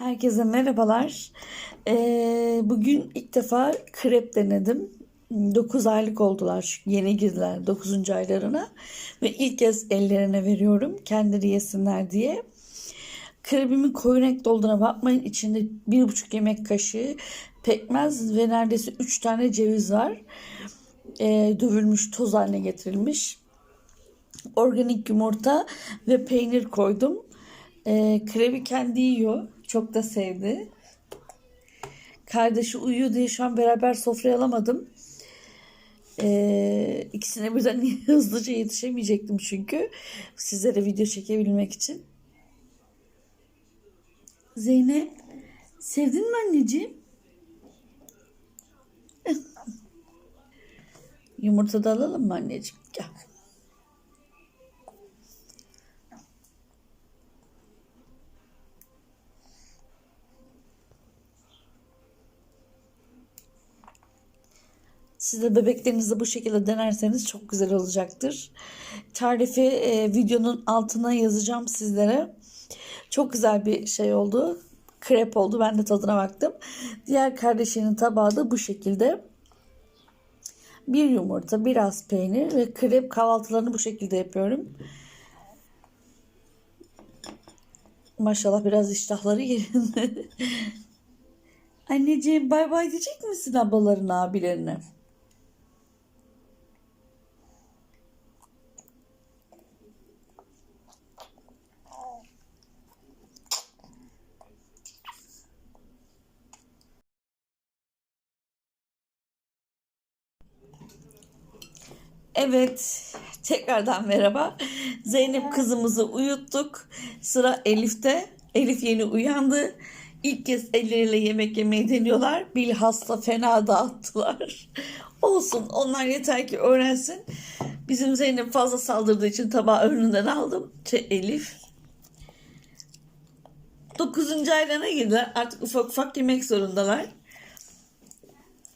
Herkese merhabalar. Ee, bugün ilk defa krep denedim. 9 aylık oldular yeni girdiler 9. aylarına. Ve ilk kez ellerine veriyorum kendileri yesinler diye. Krebimin koyu renkli olduğuna bakmayın. İçinde 1,5 yemek kaşığı pekmez ve neredeyse 3 tane ceviz var. Ee, dövülmüş toz haline getirilmiş. Organik yumurta ve peynir koydum. Ee, krebi kendi yiyor. Çok da sevdi. Kardeşi uyuyor diye şu an beraber sofraya alamadım. Ee, ikisine birden hızlıca yetişemeyecektim çünkü. Sizlere video çekebilmek için. Zeynep, sevdin mi anneciğim? Yumurta da alalım mı anneciğim? Gel. Siz de bebeklerinizi bu şekilde denerseniz çok güzel olacaktır. Tarifi e, videonun altına yazacağım sizlere. Çok güzel bir şey oldu. Krep oldu. Ben de tadına baktım. Diğer kardeşinin tabağı da bu şekilde. Bir yumurta, biraz peynir ve krep kahvaltılarını bu şekilde yapıyorum. Maşallah biraz iştahları yerinde. Anneciğim bay bay diyecek misin ablalarına, abilerine? Evet, tekrardan merhaba. Zeynep kızımızı uyuttuk. Sıra Elif'te. Elif yeni uyandı. İlk kez elleriyle yemek yemeyi deniyorlar. Bilhassa fena dağıttılar. Olsun, onlar yeter ki öğrensin. Bizim Zeynep fazla saldırdığı için tabağı önünden aldım. Şey, Elif. 9. aylarına girdiler. Artık ufak ufak yemek zorundalar.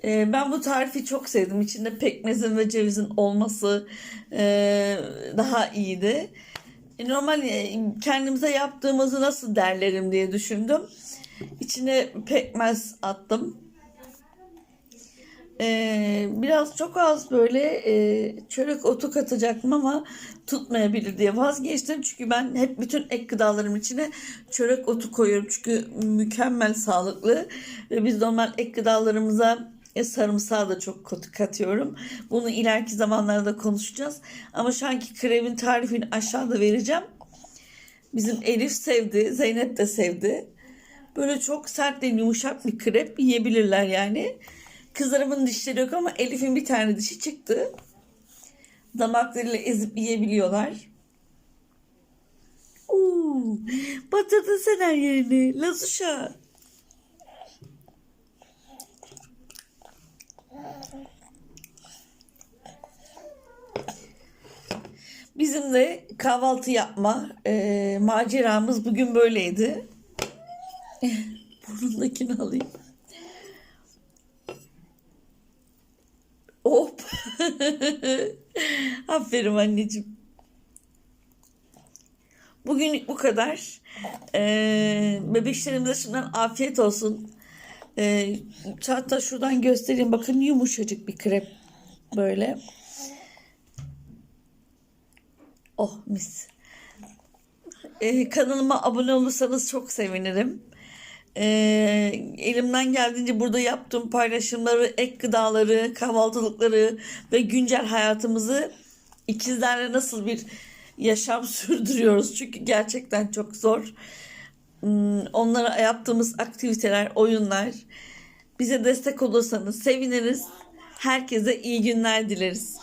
Ee, ben bu tarifi çok sevdim. İçinde pekmezin ve cevizin olması e, daha iyiydi. E, Normal e, kendimize yaptığımızı nasıl derlerim diye düşündüm. İçine pekmez attım. Biraz çok az böyle çörek otu katacaktım ama tutmayabilir diye vazgeçtim. Çünkü ben hep bütün ek gıdalarım içine çörek otu koyuyorum. Çünkü mükemmel sağlıklı. Ve biz normal ek gıdalarımıza e, sarımsağı da çok katıyorum. Bunu ileriki zamanlarda konuşacağız. Ama şu anki kremin tarifini aşağıda vereceğim. Bizim Elif sevdi, Zeynep de sevdi. Böyle çok sert ve yumuşak bir krep yiyebilirler yani. Kızlarımın dişleri yok ama Elif'in bir tane dişi çıktı. Damaklarıyla ezip yiyebiliyorlar. Oo, batırdın sen her yerini. Lazuşa. Bizim de kahvaltı yapma e, maceramız bugün böyleydi. Burnundakini alayım. Hop. Aferin anneciğim. Bugün bu kadar. Ee, bebeklerimize şimdiden afiyet olsun. Ee, hatta şuradan göstereyim. Bakın yumuşacık bir krep. Böyle. Oh mis. Ee, kanalıma abone olursanız çok sevinirim. Ee, elimden geldiğince burada yaptığım paylaşımları, ek gıdaları, kahvaltılıkları ve güncel hayatımızı ikizlerle nasıl bir yaşam sürdürüyoruz. Çünkü gerçekten çok zor. Hmm, Onlara yaptığımız aktiviteler, oyunlar bize destek olursanız seviniriz. Herkese iyi günler dileriz.